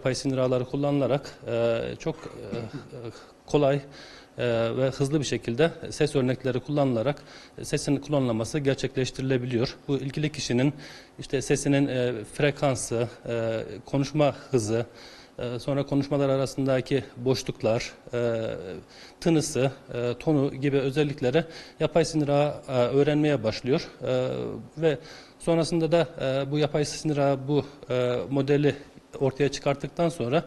Yapay sinir ağları kullanılarak e, çok e, kolay e, ve hızlı bir şekilde ses örnekleri kullanılarak sesin klonlaması gerçekleştirilebiliyor. Bu ilgili kişinin işte sesinin frekansı, konuşma hızı, sonra konuşmalar arasındaki boşluklar, tınısı, tonu gibi özellikleri yapay sinir ağı öğrenmeye başlıyor ve sonrasında da bu yapay sinir ağı bu modeli ortaya çıkarttıktan sonra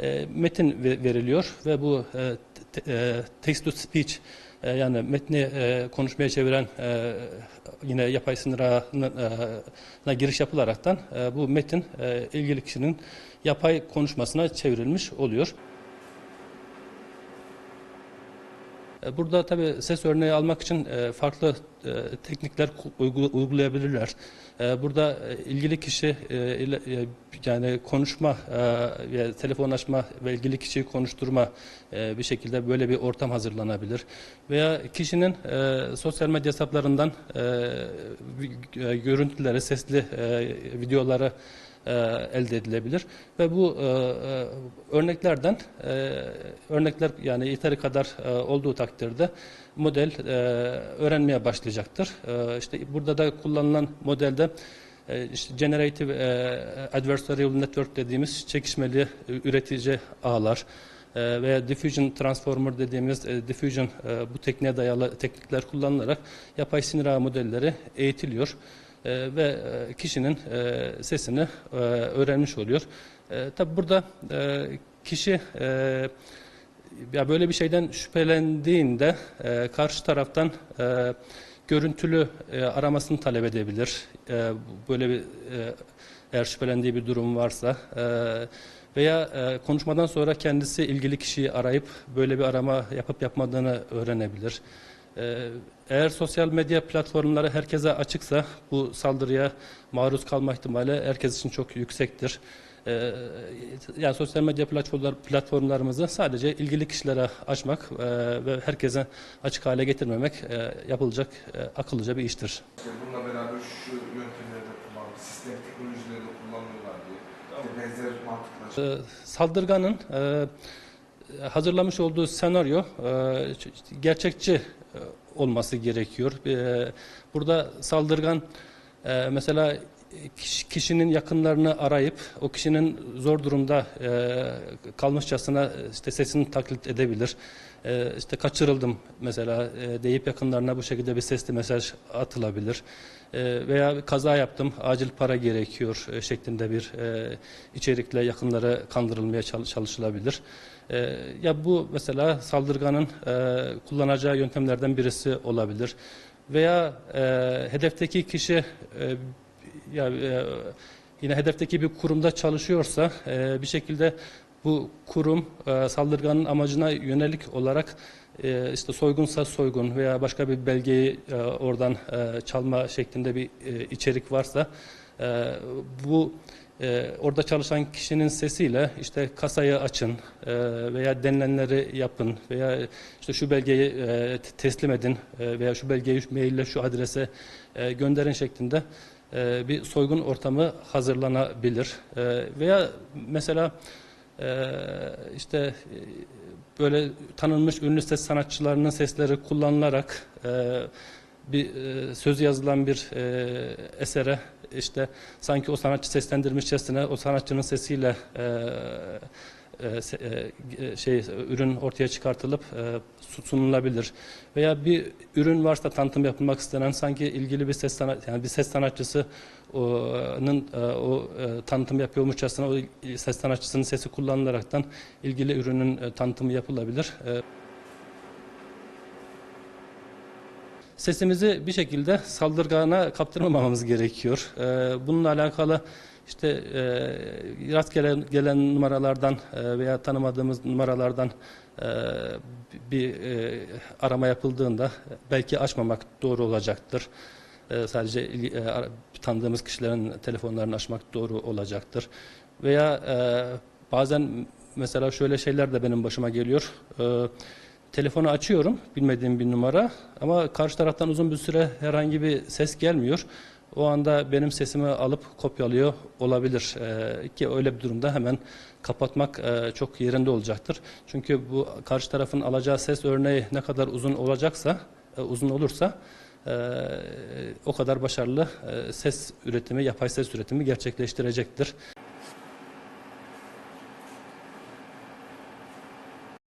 e, metin ve- veriliyor ve bu e, te- e, text to speech e, yani metni e, konuşmaya çeviren e, yine yapay sinir ağına giriş yapılaraktan e, bu metin e, ilgili kişinin yapay konuşmasına çevrilmiş oluyor. E, Burada tabii ses örneği almak için e, farklı e, teknikler uygulayabilirler. E, Burada e, ilgili kişi e, e, yani konuşma e, telefonlaşma ve ilgili kişiyi konuşturma e, bir şekilde böyle bir ortam hazırlanabilir. Veya kişinin e, sosyal medya hesaplarından e, e, görüntüleri, sesli e, videoları e, elde edilebilir ve bu e, e, örneklerden örnekler yani yeteri kadar olduğu takdirde model öğrenmeye başlayacaktır. E, işte burada da kullanılan modelde işte generative adversarial network dediğimiz çekişmeli üretici ağlar veya diffusion transformer dediğimiz diffusion bu tekniğe dayalı teknikler kullanılarak yapay sinir ağı modelleri eğitiliyor e, ve e, kişinin e, sesini e, öğrenmiş oluyor. Tabi burada kişi ya böyle bir şeyden şüphelendiğinde karşı taraftan görüntülü aramasını talep edebilir. Böyle bir eğer şüphelendiği bir durum varsa veya konuşmadan sonra kendisi ilgili kişiyi arayıp böyle bir arama yapıp yapmadığını öğrenebilir. Ee, Eğer sosyal medya platformları herkese açıksa bu saldırıya maruz kalma ihtimali herkes için çok yüksektir. Ee, Yani sosyal medya platformlar, platformlarımızı sadece ilgili kişilere açmak e, ve herkese açık hale getirmemek e, yapılacak e, akıllıca bir iştir. İşte bununla beraber şu yöntemleri de kullanıyor, sistem teknolojileri de kullanıyorlar diye. İşte benzer mantıklar. Ee, Saldırganın e, hazırlamış olduğu senaryo e, gerçekçi e, olması gerekiyor. E, Burada saldırgan mesela kiş- kişinin yakınlarını arayıp o kişinin zor durumda kalmışçasına işte sesini taklit edebilir. E, işte kaçırıldım mesela e, deyip yakınlarına bu şekilde bir sesli mesaj atılabilir. E, veya kaza yaptım acil para gerekiyor e, şeklinde bir e, içerikle yakınları kandırılmaya çalış- çalışılabilir. E, ya bu mesela saldırganın e, kullanacağı yöntemlerden birisi olabilir. Veya e, hedefteki kişi e, ya e, yine hedefteki bir kurumda çalışıyorsa e, bir şekilde bu kurum e, saldırganın amacına yönelik olarak e, işte soygunsa soygun veya başka bir belgeyi e, oradan e, çalma şeklinde bir e, içerik varsa e, bu e, orada çalışan kişinin sesiyle işte kasayı açın e, veya denilenleri yapın veya işte şu belgeyi e, te- teslim edin e, veya şu belgeyi maille şu adrese e, gönderin şeklinde e, bir soygun ortamı hazırlanabilir. E, veya mesela e, işte e, böyle tanınmış ünlü ses sanatçılarının sesleri kullanılarak e, bir e, söz yazılan bir esere işte sanki o sanatçı seslendirmişçesine o sanatçının sesiyle se- e, şey ürün ortaya çıkartılıp e, su- sunulabilir veya bir ürün varsa tanıtım yapılmak istenen sanki ilgili bir ses sanat yani bir ses sanatçısının e, o e, tanıtım yapıyormuşçasına o ses sanatçısının sesi kullanılaraktan ilgili ürünün e, tanıtımı yapılabilir. E, Sesimizi bir şekilde saldırgana kaptırmamamız gerekiyor. Bununla alakalı işte e, rastgele gelen numaralardan e, veya tanımadığımız numaralardan e, bir e, arama yapıldığında belki açmamak doğru olacaktır. E, sadece e, tanıdığımız kişilerin telefonlarını açmak doğru olacaktır. Veya e, bazen mesela şöyle şeyler de benim başıma geliyor. E, Telefonu açıyorum bilmediğim bir numara ama karşı taraftan uzun bir süre herhangi bir ses gelmiyor. O anda benim sesimi alıp kopyalıyor olabilir. Ee, ki öyle bir durumda hemen kapatmak e, çok yerinde olacaktır. Çünkü bu karşı tarafın alacağı ses örneği ne kadar uzun olacaksa, e, uzun olursa e, o kadar başarılı e, ses üretimi, yapay ses üretimi gerçekleştirecektir.